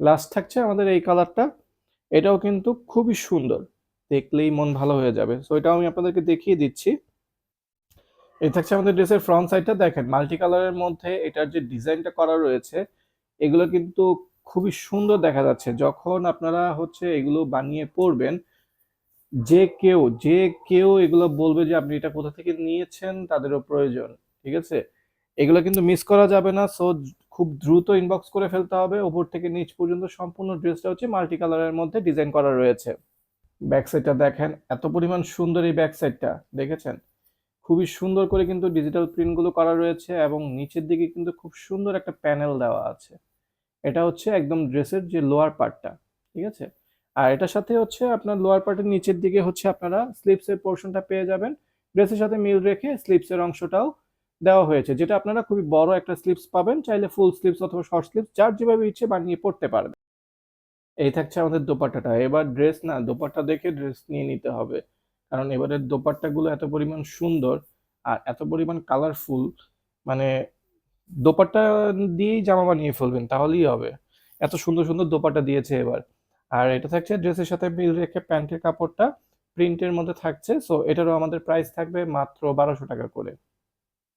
Last থাকছে আমাদের এই কালারটা এটাও কিন্তু খুবই সুন্দর। দেখলেই মন ভালো হয়ে যাবে। সো এটাও আমি আপনাদেরকে দেখিয়ে দিচ্ছি। এই থাকছে আমাদের ড্রেসের ফ্রন্ট সাইডটা দেখেন মাল্টি কালারের মধ্যে এটার যে ডিজাইনটা করা রয়েছে, এগুলো কিন্তু খুবই সুন্দর দেখা যাচ্ছে। যখন আপনারা হচ্ছে এগুলো বানিয়ে পরবেন, যে কেউ যে কেউ এগুলো বলবে যে, আপনি এটা কোথা থেকে নিয়েছেন? তাদেরও প্রয়োজন। ঠিক আছে? এগুলো কিন্তু মিস করা যাবে না। সো খুব দ্রুত ইনবক্স করে ফেলতে হবে। ওপর থেকে নিচ পর্যন্ত সম্পূর্ণ ড্রেসটা হচ্ছে মাল্টি কালারের মধ্যে ডিজাইন করা রয়েছে। ব্যাক সাইডটা দেখেন, এত পরিমাণ সুন্দর এই ব্যাক সাইডটা দেখেছেন? খুবই সুন্দর করে কিন্তু ডিজিটাল প্রিন্টগুলো করা রয়েছে এবং নিচের দিকে কিন্তু খুব সুন্দর একটা প্যানেল দেওয়া আছে। এটা হচ্ছে একদম ড্রেসের যে লোয়ার পার্টটা ঠিক আছে? আর এটার সাথে হচ্ছে আপনার লোয়ার পার্টের নিচের দিকে হচ্ছে আপনারা স্লিপসের পোর্শনটা পেয়ে যাবেন। ড্রেসের সাথে মিল রেখে স্লিপসের অংশটাও দেওয়া হয়েছে, যেটা আপনারা খুবই বড় একটা স্লিপস পাবেন, চাইলে ফুল স্লিপস অথবা শর্ট স্লিপস যার যেভাবে ইচ্ছে বানিয়ে পড়তে পারবে এই থাকছে আমাদের দোপাট্টাটা। এবার ড্রেস না, দোপাট্টা দেখে ড্রেস নিয়ে নিতে হবে। কারণ এবারের দোপাট্টাগুলো এত পরিমাণ সুন্দর আর এত পরিমাণ কালারফুল মানে দোপাট্টা দিয়েই জামা বানিয়ে ফেলবেন, তাহলেই হবে। এত সুন্দর সুন্দর দোপাট্টা দিয়েছে এবার। আর এটা থাকছে ড্রেসের সাথে মিল রেখে প্যান্টের কাপড়টা প্রিন্টের মধ্যে থাকছে সো এটারও আমাদের প্রাইস থাকবে মাত্র বারোশো টাকা করে।